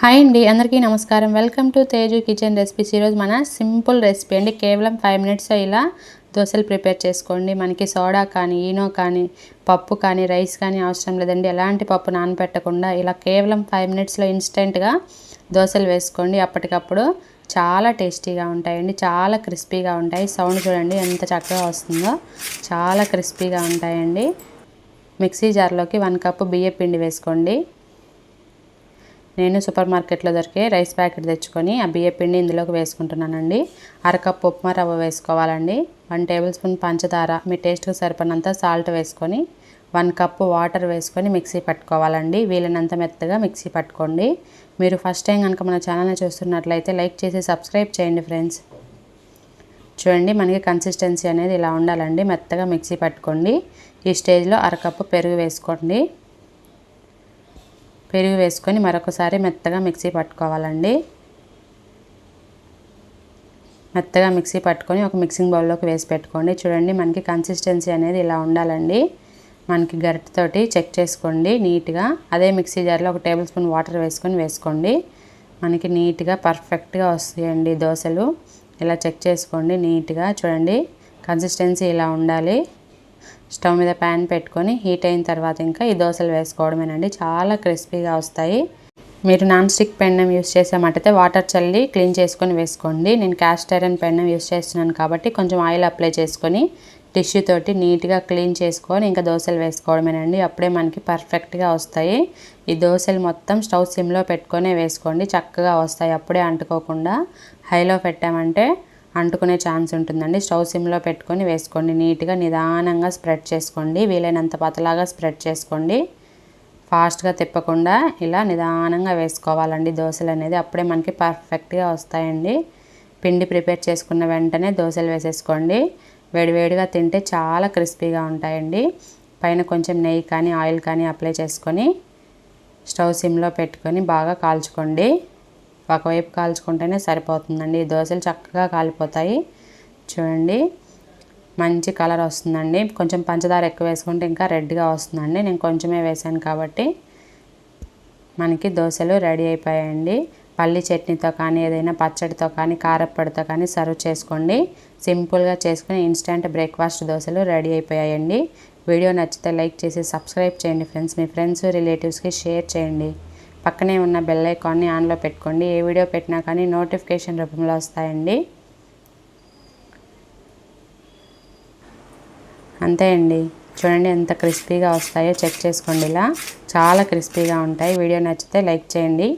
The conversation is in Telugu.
హాయ్ అండి అందరికీ నమస్కారం. Welcome to Teju kitchen recipes. ఈరోజు మన సింపుల్ రెసిపీ అండి. కేవలం ఫైవ్ మినిట్స్ ఇలా దోశలు ప్రిపేర్ చేసుకోండి. మనకి సోడా కానీ ఈనో కానీ పప్పు కానీ రైస్ కానీ అవసరం లేదండి. ఎలాంటి పప్పు నానపెట్టకుండా ఇలా కేవలం ఫైవ్ మినిట్స్లో ఇన్స్టెంట్గా దోశలు వేసుకోండి. అప్పటికప్పుడు చాలా టేస్టీగా ఉంటాయండి. చాలా క్రిస్పీగా ఉంటాయి. సౌండ్ చూడండి ఎంత చక్కగా వస్తుందో. చాలా క్రిస్పీగా ఉంటాయండి. మిక్సీ జార్లోకి వన్ కప్పు బియ్య పిండి వేసుకోండి. నేను సూపర్ మార్కెట్లో దొరికే రైస్ ప్యాకెట్ తెచ్చుకొని ఆ బియ్య పిండి ఇందులోకి వేసుకుంటున్నానండి. అరకప్పు ఉప్మా రవ్వ వేసుకోవాలండి. వన్ టేబుల్ స్పూన్ పంచదార మీ టేస్ట్కి సరిపడినంత సాల్ట్ వేసుకొని వన్ కప్పు వాటర్ వేసుకొని మిక్సీ పట్టుకోవాలండి. వీలైనంత మెత్తగా మిక్సీ పట్టుకోండి. మీరు ఫస్ట్ టైం కనుక మన ఛానల్ని చూస్తున్నట్లయితే లైక్ చేసి సబ్స్క్రైబ్ చేయండి ఫ్రెండ్స్. చూడండి మనకి కన్సిస్టెన్సీ అనేది ఇలా ఉండాలండి. మెత్తగా మిక్సీ పట్టుకోండి. ఈ స్టేజ్లో అరకప్పు పెరుగు వేసుకోండి. పెరుగు వేసుకొని మరొకసారి మెత్తగా మిక్సీ పట్టుకోవాలండి. మెత్తగా మిక్సీ పట్టుకొని ఒక మిక్సింగ్ బౌల్లోకి వేసి పెట్టుకోండి. చూడండి మనకి కన్సిస్టెన్సీ అనేది ఇలా ఉండాలండి. మనకి గరిటతోటి చెక్ చేసుకోండి నీట్గా. అదే మిక్సీ జార్లో ఒక టేబుల్ స్పూన్ వాటర్ వేసుకొని వేసుకోండి. మనకి నీట్గా పర్ఫెక్ట్గా వస్తాయండి దోశలు. ఇలా చెక్ చేసుకోండి నీట్గా. చూడండి కన్సిస్టెన్సీ ఇలా ఉండాలి. స్టవ్ మీద ప్యాన్ పెట్టుకొని హీట్ అయిన తర్వాత ఇంకా ఈ దోశలు వేసుకోవడమేనండి. చాలా క్రిస్పీగా వస్తాయి. మీరు నాన్ స్టిక్ పెన్నం యూస్ చేసామంటే వాటర్ చల్లి క్లీన్ చేసుకొని వేసుకోండి. నేను క్యాస్ట్ ఐరన్ పెన్నం యూస్ చేస్తున్నాను కాబట్టి కొంచెం ఆయిల్ అప్లై చేసుకొని టిష్యూ తోటి నీట్గా క్లీన్ చేసుకొని ఇంకా దోశలు వేసుకోవడమేనండి. అప్పుడే మనకి పర్ఫెక్ట్గా వస్తాయి. ఈ దోశలు మొత్తం స్టవ్ సిమ్లో పెట్టుకొని వేసుకోండి. చక్కగా వస్తాయి. అప్పుడే అంటుకోకుండా హైలో పెట్టామంటే అంటుకునే ఛాన్స్ ఉంటుందండి. స్టవ్ సిమ్లో పెట్టుకొని వేసుకోండి. నీట్గా నిదానంగా స్ప్రెడ్ చేసుకోండి. వీలైనంత పతలాగా స్ప్రెడ్ చేసుకోండి. ఫాస్ట్గా తిప్పకుండా ఇలా నిదానంగా వేసుకోవాలండి. దోశలు అనేది అప్పుడే మనకి పర్ఫెక్ట్గా వస్తాయండి. పిండి ప్రిపేర్ చేసుకున్న వెంటనే దోశలు వేసేసుకోండి. వేడివేడిగా తింటే చాలా క్రిస్పీగా ఉంటాయండి. పైన కొంచెం నెయ్యి కానీ ఆయిల్ కానీ అప్లై చేసుకొని స్టవ్ సిమ్లో పెట్టుకొని బాగా కాల్చుకోండి. ఒకవైపు కాల్చుకుంటేనే సరిపోతుందండి. ఈ దోశలు చక్కగా కాలిపోతాయి. చూడండి. మంచి కలర్ వస్తుందండి. కొంచెం పంచదార ఎక్కువ వేసుకుంటే ఇంకా రెడ్గా వస్తుందండి. నేను కొంచెమే వేసాను కాబట్టి మనకి దోశలు రెడీ అయిపోయాయండి. పల్లి చట్నీతో కానీ ఏదైనా పచ్చడితో కానీ కారప్పొడితో కానీ సర్వ్ చేసుకోండి. సింపుల్గా చేసుకుని ఇన్స్టెంట్ బ్రేక్ఫాస్ట్ దోశలు రెడీ అయిపోయాయండి. వీడియో నచ్చితే లైక్ చేసి సబ్స్క్రైబ్ చేయండి ఫ్రెండ్స్. మీ ఫ్రెండ్స్ రిలేటివ్స్కి షేర్ చేయండి. పక్కనే ఉన్న బెల్ ఐకాన్ని ఆన్లో పెట్టుకోండి. ఏ వీడియో పెట్టినా కానీ నోటిఫికేషన్ రూపంలో వస్తాయండి. అంతే అండి. చూడండి ఎంత క్రిస్పీగా వస్తాయో. చెక్ చేసుకోండి ఇలా. చాలా క్రిస్పీగా ఉంటాయి. వీడియో నచ్చితే లైక్ చేయండి.